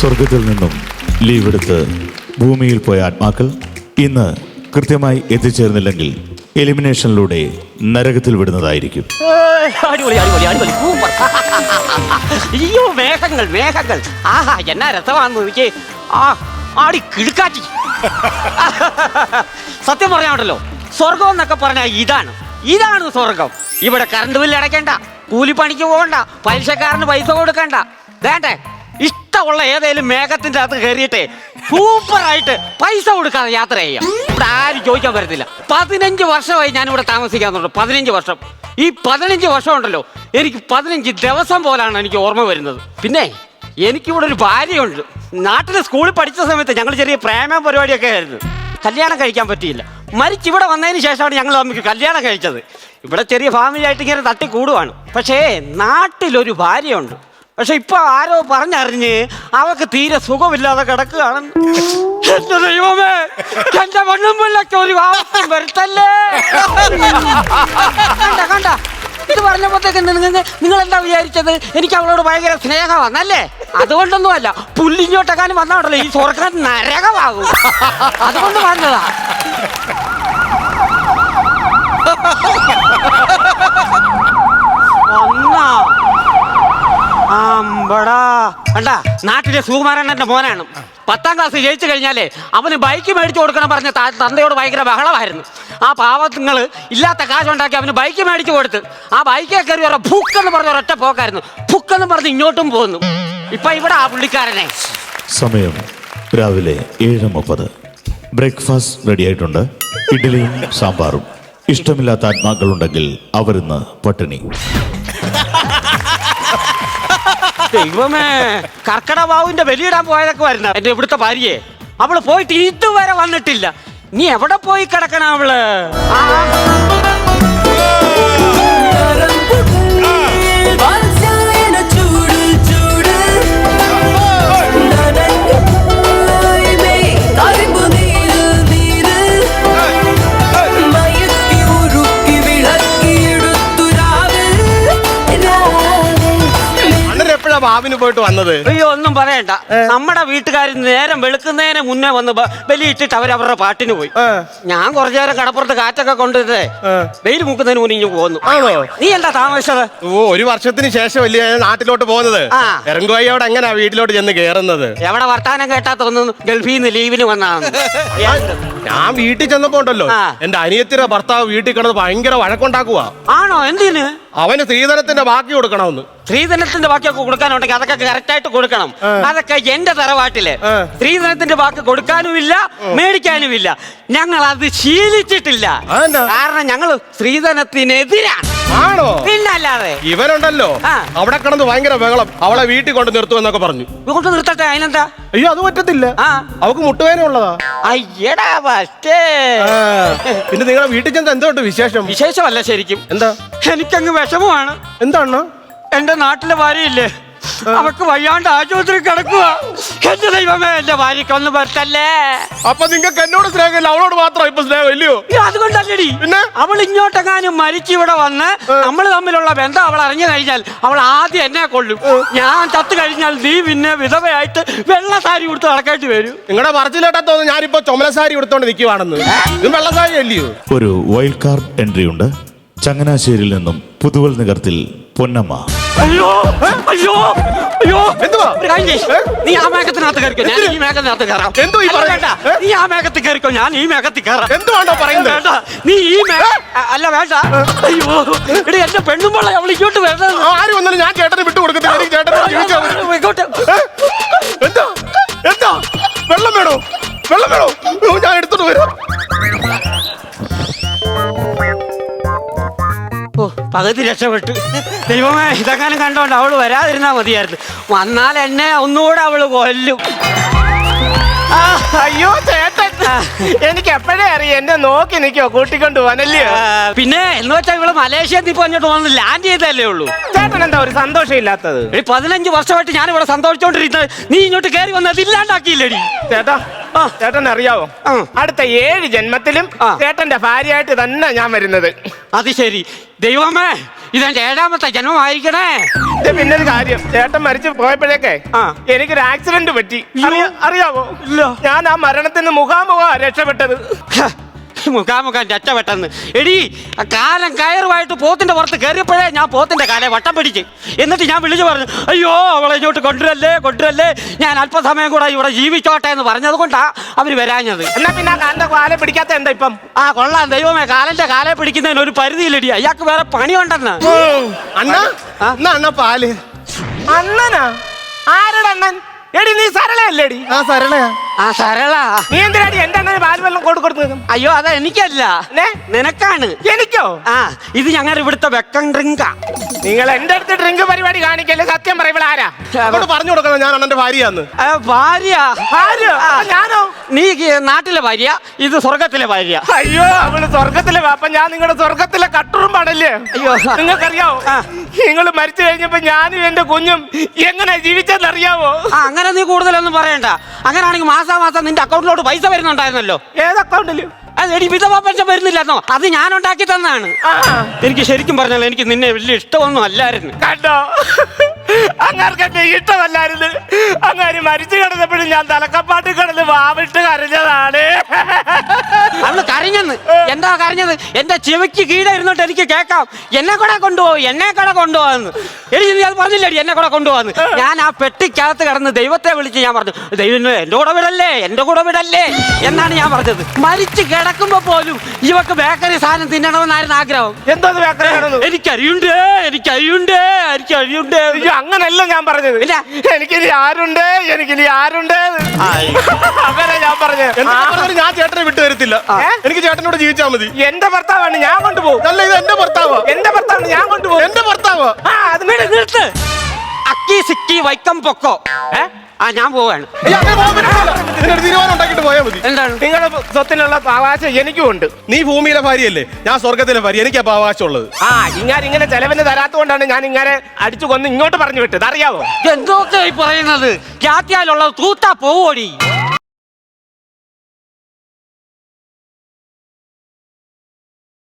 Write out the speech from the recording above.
സ്വർഗത്തിൽ നിന്നും ലീവ് എടുത്ത് ഭൂമിയിൽ പോയ ആത്മാക്കൾ ഇന്ന് കൃത്യമായി എത്തിച്ചേർന്നില്ലെങ്കിൽ എലിമിനേഷനിലൂടെ നരകത്തിൽ വിടുന്നതായിരിക്കും. സൂപ്പർ. അയ്യോ മേഘങ്ങൾ മേഘങ്ങൾ. ആഹാ എന്നാ രസമാണെന്ന് ആ ആടി കിടുക്കാറ്റി സത്യം പറയാണ്ടല്ലോ സ്വർഗം എന്നൊക്കെ പറഞ്ഞാൽ ഇതാണ്. ഇതാണ് സ്വർഗം ഇവിടെ കറണ്ട് ബില്ല് അടയ്ക്കണ്ട കൂലിപ്പണിക്ക് പോകണ്ട പലിശക്കാരന് പൈസ കൊടുക്കണ്ട. വേണ്ടേ? ഇഷ്ടമുള്ള ഏതേലും മേഘത്തിന്റെ അകത്ത് കയറിയിട്ടേ സൂപ്പറായിട്ട് പൈസ കൊടുക്കാതെ യാത്ര ചെയ്യാം. ഇവിടെ ആരും ചോദിക്കാൻ പറ്റത്തില്ല പതിനഞ്ച് വർഷമായി ഞാൻ ഇവിടെ താമസിക്കാന്നുണ്ട് പതിനഞ്ച് വർഷം. ഈ പതിനഞ്ച് വർഷം ഉണ്ടല്ലോ. എനിക്ക് പതിനഞ്ച് ദിവസം പോലാണ് എനിക്ക് ഓർമ്മ വരുന്നത്. പിന്നെ എനിക്കിവിടെ ഒരു ഭാര്യയുണ്ട്. നാട്ടിലെ സ്കൂളിൽ പഠിച്ച സമയത്ത് ഞങ്ങൾ ചെറിയ പ്രേമ പരിപാടിയൊക്കെ ആയിരുന്നു. കല്യാണം കഴിക്കാൻ പറ്റിയില്ല. മരിച്ചിവിടെ വന്നതിന് ശേഷമാണ് ഞങ്ങൾ നമുക്ക് കല്യാണം കഴിച്ചത്. ഇവിടെ ചെറിയ ഫാമിലി ആയിട്ട് ഇങ്ങനെ തട്ടി കൂടുവാണ് പക്ഷേ നാട്ടിലൊരു ഭാര്യയുണ്ട്. പക്ഷെ ഇപ്പൊ ആരോ പറഞ്ഞറിഞ്ഞ് അവക്ക് തീരെ സുഖമില്ലാതെ കിടക്കുകയാണ്. എന്റെ ദൈവമേ എന്റെ മണ്ണുമ്പിള്ളക്ക് ഒരു ആവശ്യം വരുത്തല്ലേ? കണ്ട കണ്ട. ഇത് പറഞ്ഞപ്പോഴത്തേക്ക് നിങ്ങൾ നിങ്ങൾ എന്താ വിചാരിച്ചത്? എനിക്ക് അവളോട് ഭയങ്കര സ്നേഹമാണല്ലേ അതുകൊണ്ടൊന്നുമല്ല പുല്ലിഞ്ഞോട്ടെക്കാനും വന്നാണല്ലോ ഈ സ്വർഗം നരകമാകും. അതുകൊണ്ട് വന്നതാ ഒന്നാ അമ്പടാ കണ്ടാ? നാട്ടിലെ സുകുമാരണ്ണന്റെ മോനാണ്. പത്താം ക്ലാസ് ജയിച്ചു കഴിഞ്ഞാലേ അവന് ബൈക്ക് മേടിച്ചു കൊടുക്കണം പറഞ്ഞ തന്തയോട് ഭയങ്കര ബഹളമായിരുന്നു. ആ പാവങ്ങൾ ഇല്ലാത്ത കാശുണ്ടാക്കി അവന് ബൈക്ക് മേടിച്ചു കൊടുത്ത് ആ ബൈക്കേ കയറി ഒരു ഭുക്കെന്ന് പറഞ്ഞ ഒരൊറ്റ പോക്കായിരുന്നു. ഭുക്കെന്ന് പറഞ്ഞ് ഇങ്ങോട്ടും പോന്നു. ഇപ്പൊ ഇവിടെ ആ പുള്ളിക്കാരനെ. സമയം രാവിലെ ഏഴ് മുപ്പത്. ബ്രേക്ക്ഫാസ്റ്റ് റെഡിയായിട്ടുണ്ട് ഇഡ്ഡലിയും സാമ്പാറും. ഇഷ്ടമില്ലാത്ത ആത്മാക്കളുണ്ടെങ്കിൽ അവരിന്ന് പട്ടിണി. ദൈവമേ കർക്കട ബാബുവിന്റെ ബലിയിടാൻ പോയതൊക്കെ വരുന്ന എന്റെ ഇവിടുത്തെ ഭാര്യയെ. അവൾ പോയിട്ട് ഇതുവരെ വന്നിട്ടില്ല. നീ എവിടെ പോയി കിടക്കണ അവൾ? ആ, അണ്ണൻ പോയിട്ട് വന്നത്? അയ്യോ ഒന്നും പറയണ്ട. നമ്മുടെ വീട്ടുകാർ നേരം വെളുക്കുന്നതിന് മുന്നേ വന്ന് ബലി ബലിയിട്ടിട്ട് അവർ അവരുടെ പാട്ടിന് പോയി. ഞാൻ കുറച്ചു നേരം കടപ്പുറത്ത് കാറ്റൊക്കെ കൊണ്ടിട്ടേ. വെയിൽ മുക്കുന്നതിന് മുന്നേ ഇഞ്ഞു പോന്നു. നീ എന്താ താമസിച്ചത്? ഓ ഒരു വർഷത്തിന് ശേഷം വലിയ നാട്ടിലോട്ട് പോകുന്നത്. ഇറങ്ങുവായി അവിടെ എങ്ങനെയാ വീട്ടിലോട്ട് ചെന്ന് കേറുന്നത്? എവിടെ വർത്താനം കേട്ടാ തോന്നുന്നു ഗൾഫിൽ നിന്ന് ലീവിന് വന്നാണ് ഞാൻ വീട്ടിൽ ചെന്നപ്പോ ഉണ്ടല്ലോ. എന്റെ അനിയത്തിയുടെ ഭർത്താവ് വീട്ടിൽ കിടന്ന് ഭയങ്കര വഴക്കുണ്ടാക്കുവാ. ആണോ? എന്തിന്? അവന് സ്ത്രീധനത്തിന്റെ ബാക്കി കൊടുക്കണമെന്ന്. സ്ത്രീധനത്തിന്റെ ബാക്കിയൊക്കെ കൊടുക്കാനുണ്ടെങ്കിൽ അതൊക്കെ കറക്റ്റ് ആയിട്ട് കൊടുക്കണം. അതൊക്കെ എന്റെ തറവാട്ടിൽ. സ്ത്രീധനത്തിന്റെ ബാക്കി കൊടുക്കാനുമില്ല മേടിക്കാനുമില്ല. ഞങ്ങൾ അത് ശീലിച്ചിട്ടില്ല. കാരണം ഞങ്ങൾ സ്ത്രീധനത്തിനെതിരാണ്. ആണോ? പിന്നല്ലാതെ. ഇവനുണ്ടല്ലോ. അവിടെ കിടന്ന് ഭയങ്കര ബഹളം. അവളെ വീട്ടിൽ കൊണ്ട് നിർത്തുമെന്നൊക്കെ പറഞ്ഞു. കൊണ്ട് നിർത്തട്ടെ അതിനെന്താ? അയ്യോ അത് പറ്റത്തില്ല. അവക്ക് മുട്ടുവേന ഉള്ളതാ. അയ്യടാ പറ്റേ പിന്നെ നിങ്ങളെ വീട്ടിൽ ചെന്ന് എന്തോ വിശേഷം? വിശേഷമല്ല ശരിക്കും. എന്താ? എനിക്കങ്ങ് വിഷമമാണ്. എന്താണ്? എന്റെ നാട്ടിലെ ഭാര്യയില്ലേ അവക്ക് വയ്യാണ്ട് ആശുപത്രി കിടക്കുക എന്റെ ദൈവമേ എന്റെ ഭാര്യക്ക് ഒന്ന് പറ്റല്ലേ അപ്പൊ നിങ്ങൾക്ക് എന്നോട് സ്നേഹമില്ല അവളോട് മാത്രം ഇപ്പൊ സ്നേഹം ഇല്ലയോ അതുകൊണ്ടല്ലടി പിന്നെ? അവൾ ഇങ്ങോട്ടെങ്ങാനും മരിച്ചു ഇവിടെ വന്ന് നമ്മൾ തമ്മിലുള്ള ബന്ധം അവൾ അറിഞ്ഞു കഴിഞ്ഞാൽ അവൾ ആദ്യം എന്നെ കൊള്ളും ഞാൻ ചത്തു കഴിഞ്ഞാൽ നീ പിന്നെ വിധവയായിട്ട് വെള്ള സാരി കൊടുത്ത് നടക്കേണ്ടി വരും. നിങ്ങളുടെ മറച്ചിലേട്ടാ തോന്നുന്നു ഞാനിപ്പോ ചുമലസാരി എടുത്തോണ്ട് നിൽക്കുവാണെന്ന് വെള്ള സാരി അല്ലയോ ഒരു വൈൽഡ് കാർഡ് എൻട്രി ഉണ്ട്. ചങ്ങനാശ്ശേരിയിൽ നിന്നും പുതുവൽ നഗരത്തിൽ പൊന്നമ്മ. അയ്യോ അയ്യോ അയ്യോ. എന്തുവാ? ഒരു കാര്യം ചെയ്യ്. നീ ആ മേഘത്തിനകത്ത് കയറിക്കോ. ഞാൻ ഈ മേഘത്തിനകത്ത് കയറാം. എന്തോ ഈ അല്ല, പറയുന്നത്? വേണ്ട. നീ ആ മേഘത്തിൽ കയറിക്കോ. ഞാൻ ഈ മേഘത്തിൽ കയറാം. പറയുന്നത്? വേണ്ട. നീ ഈ മേ അ- അല്ല വേണ്ട. അയ്യോ എടി എന്റെ പെണ്ണും അവൾ ഇങ്ങോട്ട് ആര് വന്നാലും ഞാൻ ചേട്ടന് വിട്ടു കൊടുക്കത്തില്ല. എനിക്ക് ചേട്ടനെ ജീവിച്ചാ മതി. ഇങ്ങോട്ട്. ഏ? എന്താ? എന്താ? വെള്ളം വേണോ? വെള്ളം വേണോ? ഓ, ഞാൻ എടുത്തോണ്ട് വരാം. ഓ പകുതി രക്ഷപ്പെട്ടു. ദൈവമേ ഇതെങ്ങാനും കണ്ടോണ്ട് അവൾ വരാതിരുന്നാ മതിയായിരുന്നു. വന്നാൽ എന്നെ ഒന്നുകൂടെ അവൾ കൊല്ലും. ആ, അയ്യോ ചേട്ടൻ. എനിക്ക് എപ്പോഴേ അറിയാം എന്നെ നോക്കി നിക്കോ കൂട്ടിക്കൊണ്ട് പോവാനല്ലേ ആ, പിന്നെ എന്ന് വെച്ചാൽ ഇവൾ മലേഷ്യ ഇപ്പൊ അങ്ങോട്ട് വന്ന് ലാൻഡ് ചെയ്തല്ലേ ഉള്ളൂ. ചേട്ടൻ എന്താ ഒരു സന്തോഷം ഇല്ലാത്തത് ഈ പതിനഞ്ച് വർഷമായിട്ട് ഞാൻ ഇവിടെ സന്തോഷിച്ചോണ്ടിരുന്നത് നീ ഇങ്ങോട്ട് കയറി വന്നത് ഇല്ലാണ്ടാക്കിയില്ലടി. ചേട്ടാ ആ. ചേട്ടൻ അറിയാവോ ആ. അടുത്ത ഏഴ് ജന്മത്തിലും ആ. ചേട്ടന്റെ ഭാര്യയായിട്ട് തന്നെ ഞാൻ വരുന്നത്. അത് ശരി. ദൈവമേ ഇതെന്റെ ഏഴാമത്തെ ജന്മമായിരിക്കണേ. ഇത് പിന്നെ ഒരു കാര്യം. ചേട്ടൻ മരിച്ചു പോയപ്പോഴേക്കെ ആ. എനിക്കൊരു ആക്സിഡന്റ് പറ്റി. അറിയ- അറിയാവോ? ഇല്ല. ഞാൻ ആ മരണത്തിന് മുഖാമുഖ രക്ഷപ്പെട്ടത്. മുഖാമുഖം വെട്ടെന്ന് എടി ആ കാലം കയറുമായിട്ട് പോത്തിന്റെ പുറത്ത് കയറിയപ്പോഴേ ഞാൻ പോത്തിന്റെ കാലെ വട്ടം പിടിച്ച്. എന്നിട്ട് ഞാൻ വിളിച്ചു പറഞ്ഞു അയ്യോ അവളെ ഇങ്ങോട്ട് കൊണ്ടുവരല്ലേ കൊണ്ടുവരല്ലേ? ഞാൻ അല്പസമയം കൂടെ ഇവിടെ ജീവിച്ചോട്ടെ എന്ന് പറഞ്ഞത് കൊണ്ടാ അവർ വരാഞ്ഞത്. എന്നാ പിന്നെ ആ കാലിന്റെ കാലെ പിടിക്കാത്ത എന്താ ഇപ്പം? ആ കൊള്ളാം ദൈവമേ കാലന്റെ കാലെ പിടിക്കുന്നതിന് ഒരു പരിധിയിലിടി അയാൾക്ക് വേറെ പണിയുണ്ടെന്ന്. അണ്ണ? അണ്ണ പാൽ? അണ്ണനാ? ആരുടെ അണ്ണൻ? എടി നീ സരളയല്ലേടി ആ സരളയാ ആ സരള. നീ എന്തിനാടി എന്റെ അങ്ങനെ പാൽ വെള്ളം കൊടു കൊടുത്തത്? അയ്യോ അതാ എനിക്കല്ല. നെ? നിനക്കാണ്. എനിക്കോ? ആ ഇത് ഞങ്ങളുടെ ഇവിടുത്തെ വെക്കം ഡ്രിങ്കാ. നിങ്ങൾ എന്റെ അടുത്ത് ഡ്രിങ്ക് പരിപാടി കാണിക്കല്ലേ? സത്യം പറയുമ്പോൾ ആരാ? അങ്ങോട്ട് പറഞ്ഞു കൊടുക്കണം ഞാൻ അണ്ണന്റെ ഭാര്യയാന്ന്. ആ, ഭാര്യ. ആര് അപ്പൊ ഞാനോ? നീ ഈ നാട്ടിലെ ഭാര്യ ഇത് സ്വർഗത്തിലെ ഭാര്യ. അയ്യോ അവൾ സ്വർഗത്തിലെ അപ്പൊ ഞാൻ നിങ്ങളുടെ സ്വർഗത്തിലെ കട്ടുറുമ്പാണല്ലേ? അയ്യോ. നിങ്ങൾക്കറിയാവോ? ആ. നിങ്ങൾ മരിച്ചു കഴിഞ്ഞപ്പോ ഞാനും എന്റെ കുഞ്ഞും എങ്ങനെ ജീവിച്ചെന്നറിയാവോ? ആ അങ്ങനെ നീ കൂടുതലൊന്നും പറയണ്ട. അങ്ങനെയാണെങ്കിൽ മാസാമാസം നിന്റെ അക്കൗണ്ടിലോട്ട് പൈസ വരുന്നുണ്ടായിരുന്നല്ലോ. ഏത് അക്കൗണ്ടിൽ എടി വിധവാ പെൻഷൻ വരുന്നില്ലെന്നോ അത് ഞാൻ ഉണ്ടാക്കി തന്നാണ് എനിക്ക് ശരിക്കും പറഞ്ഞാൽ എനിക്ക് നിന്നെ വലിയ ഇഷ്ടമൊന്നും അല്ലായിരുന്നു. കണ്ടോ? അങ്ങാർക്ക് എന്നെ ഇഷ്ടമല്ലായിരുന്നു. അങ്ങാര് മരിച്ചു കിടന്നപ്പോഴും ഞാൻ തലക്കപ്പാട്ട് കിടന്ന് വാവിട്ട് കരഞ്ഞതാണ്. അവൾ കരഞ്ഞെന്ന്. എന്താ കരഞ്ഞത്? എന്റെ ചെവിക്ക് കീഴെ ഇരുന്നിട്ട് എനിക്ക് കേൾക്കാം. എന്നെ കൂടെ കൊണ്ടുപോകും എന്നെ കൂടെ കൊണ്ടുപോകാന്ന് എനിക്ക് നീ അത് പറഞ്ഞില്ലേ എന്നെ കൂടെ കൊണ്ടുപോകാന്ന് ഞാൻ ആ പെട്ടിക്കകത്ത് കിടന്ന് ദൈവത്തെ വിളിച്ച് ഞാൻ പറഞ്ഞു ദൈവം എന്റെ കൂടെ വിടല്ലേ? എന്റെ കൂടെ വിടല്ലേ? എന്നാണ് ഞാൻ പറഞ്ഞത്. മരിച്ചു കിടക്കുമ്പോ പോലും ഇവക്ക് ബേക്കറി സാധനം തിന്നണമെന്നായിരുന്നു ആഗ്രഹം. എന്താ ബേക്കറി എനിക്കറിയുണ്ട് എനിക്കറിയുണ്ട്. അയ്യോ അങ്ങനല്ല ഞാൻ പറഞ്ഞത്. ഇല്ല. എനിക്കിനി ആരുണ്ട്? എനിക്കിനി ആരുണ്ട്? അങ്ങനെ ഞാൻ പറഞ്ഞത് പറഞ്ഞാലും ഞാൻ ചേട്ടനെ വിട്ടു തരത്തില്ല ഏ? എനിക്ക് ചേട്ടനോട് ജീവിച്ചാൽ മതി. എന്റെ ഭർത്താവാണ് ഞാൻ കൊണ്ടുപോകും. അല്ല ഇത് എന്റെ ഭർത്താവോ. എന്റെ ഭർത്താവാണ് ഞാൻ കൊണ്ടുപോകും. എന്റെ ഭർത്താവോ. ആ അത് നിർത്ത്. അക്കി സിക്കി വൈക്കം പൊക്കോ. ഏ? ആ ഞാൻ പോവാണ്. അയ്യ, അങ്ങനെ പോകാൻ പറ്റില്ല. ഇതിനൊരു തീരുമാനം ഉണ്ടാക്കിയിട്ട് പോയാൽ മതി. എന്താണ്? നിങ്ങളുടെ സ്വത്തിനുള്ള അവകാശം എനിക്കും ഉണ്ട്. നീ ഭൂമിയിലെ ഭാര്യയല്ലേ? ഞാൻ സ്വർഗത്തിലെ ഭാര്യ. എനിക്ക് അപ്പൊ അവകാശമുള്ളത് ആ ഇങ്ങനെ ഇങ്ങനെ ചെലവിന് തരാത്തോണ്ടാണ് ഞാൻ ഇങ്ങനെ അടിച്ചു കൊന്ന് ഇങ്ങോട്ട് പറഞ്ഞു വിട്ടത്. അറിയാവോ? എന്തൊക്കെ ഈ പറയുന്നത്? ജാത്യാലുള്ള തൂത്താ പോവോടി.